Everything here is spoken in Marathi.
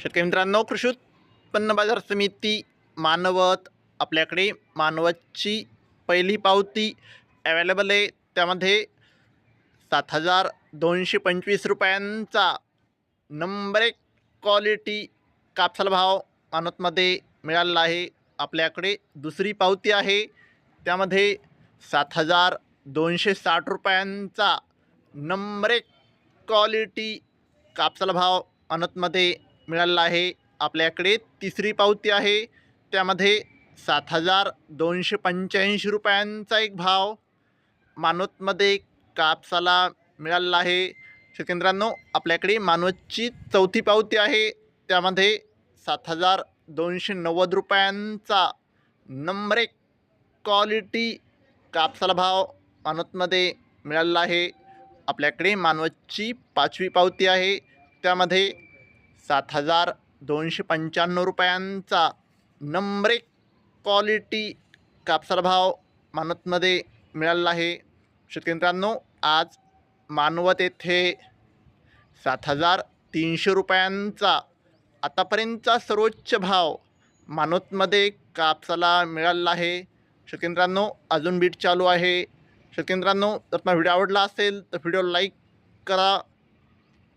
शेतकरी मित्रांनो कृषी उत्पन्न बाजार समिती मानवत आपल्याकडे मानवतची पहिली पावती अवेलेबल आहे. त्यामध्ये सात हजार दोनशे पंचवीस रुपयांचा नंबर एक क्वालिटी कापसाला भाव मानवतमध्ये मिळालेला आहे. आपल्याकडे दुसरी पावती आहे. त्यामध्ये सात हजार दोनशे साठ रुपयांचा नंबर एक क्वालिटी कापसाला भाव अनतमध्ये मिळालेला आहे. आपल्याकडे तिसरी पावती आहे. त्यामध्ये सात हजार दोनशे पंच्याऐंशी रुपयांचा एक भाव मानवतमध्ये कापसाला मिळालेला आहे. शेतकऱ्यांनो आपल्याकडे मानवतची चौथी पावती आहे. त्यामध्ये सात हजार दोनशे नव्वद रुपयांचा नंबर एक क्वालिटी कापसाला भाव मानवतमध्ये मिळालेला आहे. आपल्याकडे मानवतची पाचवी पावती आहे. त्यामध्ये सात हजार दोनशे पंच्याण्णव रुपयांचा नंबरे क्वालिटी कापसाला भाव मानवतमध्ये मिळालेला आहे. शेतकरी आज मानवत येथे सात हजार तीनशे रुपयांचा आतापर्यंतचा सर्वोच्च भाव मानवतमध्ये कापसाला मिळालेला आहे. शेतकरी अजून बीट चालू आहे. शेतकरी जर तुम्हाला व्हिडिओ आवडला असेल तर व्हिडिओ लाईक करा.